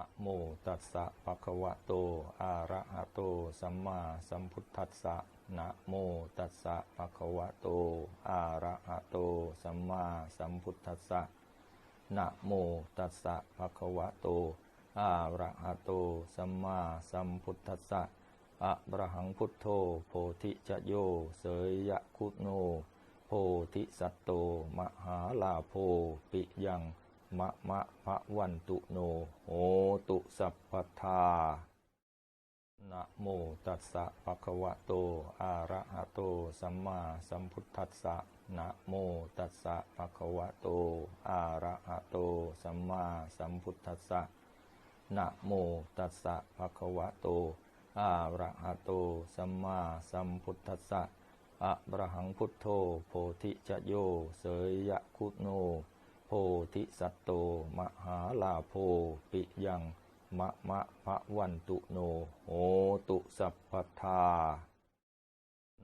นะโมตัสสะภะคะวะโต อะระหะโต สัมมาสัมพุทธัสสะนะโมตัสสะภะคะวะโต อะระหะโต สัมมาสัมพุทธัสสะนะโมตัสสะภะคะวะโต อะระหะโต สัมมาสัมพุทธัสสะอะระหังพุทโธ โพธิจโย เสยยะคุโน โพธิสัตโต มหาลาโพปิยัง มะมะภะวันตุโนโหตุสัพพทานะโมตัสสะภะคะวะโต อะระหะโต สัมมาสัมพุทธัสสะนะโมตัสสะภะคะวะโต อะระหะโต สัมมาสัมพุทธัสสะนะโมตัสสะภะคะวะโต อะระหะโต สัมมาสัมพุทธัสสะอะระหังพุทโธ โพธิจโย เสยยะคุโน พธิสัตโต มหาลาโพปิยังมะมะภะวันตุโนโหตุสัพพทา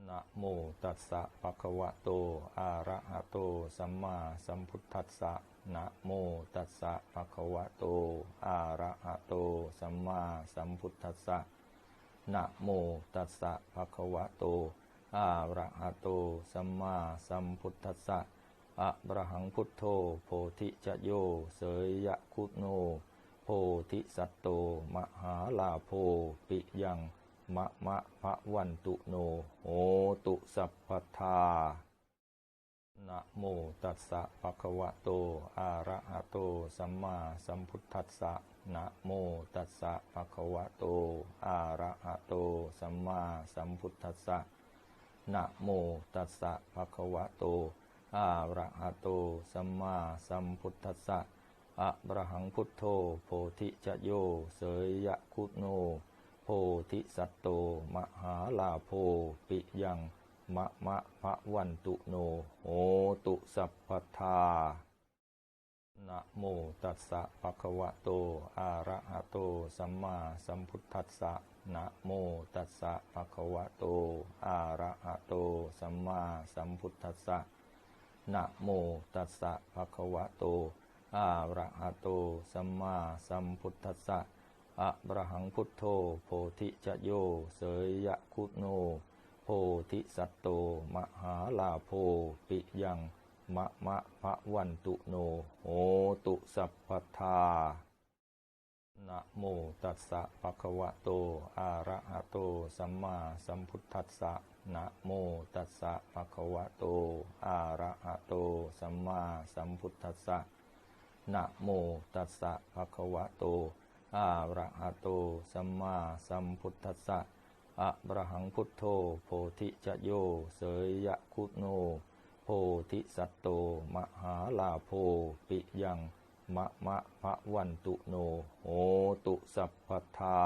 นะโมตัสสะภะคะวะโต อะระหะโต สัมมาสัมพุทธัสสะนะโมตัสสะภะคะวะโต อะระหะโต สัมมาสัมพุทธัสสะนะโมตัสสะภะคะวะโต อะระหะโต สัมมาสัมพุทธัสสะ อะระหังพุทโธโพธิจโย เสยยะคุโน โพธิสัตโต มหาลาโพปิยังมะมะภะวันตุโนโหตุสัพพทานะโมตัสสะภะคะวะโต อะระหะโต สัมมาสัมพุทธัสสะนะโมตัสสะภะคะวะโต อะระหะโต สัมมาสัมพุทธัสสะนะโมตัสสะภะคะวะโต อะระหะโตสัมมาสัมพุทธัสสะอะระหังพุทโธโพธิจโย เสยยะคุโน โพธิสัตโต มหาลาโพปิยังมะมะภะวันตุโนโหตุสัพพทานะโมตัสสะภะคะวะโต อะระหะโต สัมมาสัมพุทธัสสะนะโมตัสสะภะคะวะโต อะระหะโต สัมมาสัมพุทธัสสะ นะโมตัสสะภะคะวะโต อะระหะโต สัมมาสัมพุทธัสสะอะระหังพุทโธ โพธิจโย เสยยะคุโน โพธิสัตโต มหาลาโพ ปิยัง มะมะภะวันตุโน โหตุสัพพทา นะโมตัสสะภะคะวะโต อะระหะโต สัมมาสัมพุทธัสสะนะโมตัสสะภะคะวะโต อะระหะโต สัมมาสัมพุทธัสสะนะโมตัสสะภะคะวะโต อะระหะโต สัมมาสัมพุทธัสสะอะระหังพุทโธ โพธิจโย เสยยะคุโน โพธิสัตโต มหาลาโพปิยัง มะมะภะวันตุโนโหตุสัพพทา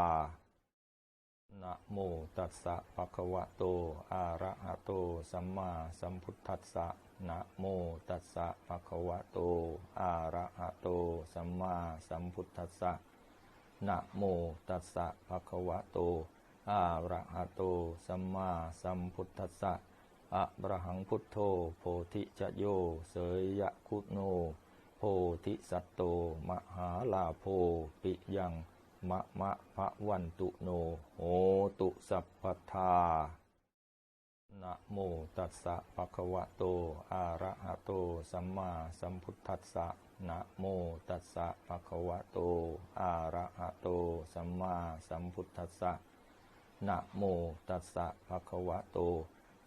นะโมตัสสะภะคะวะโต อะระหะโต สัมมาสัมพุทธัสสะนะโมตัสสะภะคะวะโต อะระหะโต สัมมาสัมพุทธัสสะนะโมตัสสะภะคะวะโต อะระหะโต สัมมาสัมพุทธัสสะอะระหังพุทโธ โพธิจโย เสยยะคุโน พธิสัตโต มหาลาโพปิยังมะมะภะวันตุโนโหตุสัพพทานะโมตัสสะภะคะวะโต อะระหะโต สัมมาสัมพุทธัสสะนะโมตัสสะภะคะวะโต อะระหะโต สัมมาสัมพุทธัสสะนะโมตัสสะภะคะวะโต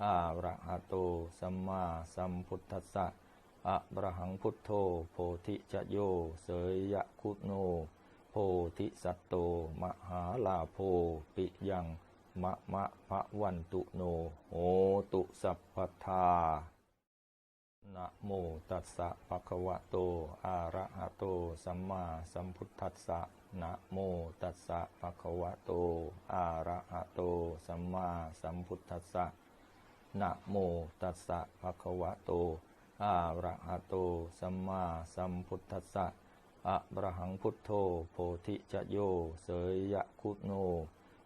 อะระหะโต สัมมาสัมพุทธัสสะ อะระหังพุทโธโพธิจโย เสยยะคุโน โพธิสัตโต มหาลาโพปิยังมะมะภะวันตุโนโหตุสัพพทานะโมตัสสะภะคะวะโต อะระหะโต สัมมาสัมพุทธัสสะนะโมตัสสะภะคะวะโต อะระหะโต สัมมาสัมพุทธัสสะนะโมตัสสะภะคะวะโต อะระหะโตสัมมาสัมพุทธัสสะอะระหังพุทโธโพธิจโย เสยยะคุโน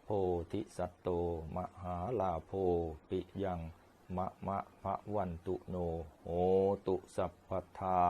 โพธิสัตโต มหาลาโพปิยังมะมะภะวันตุโนโหตุสัพพทา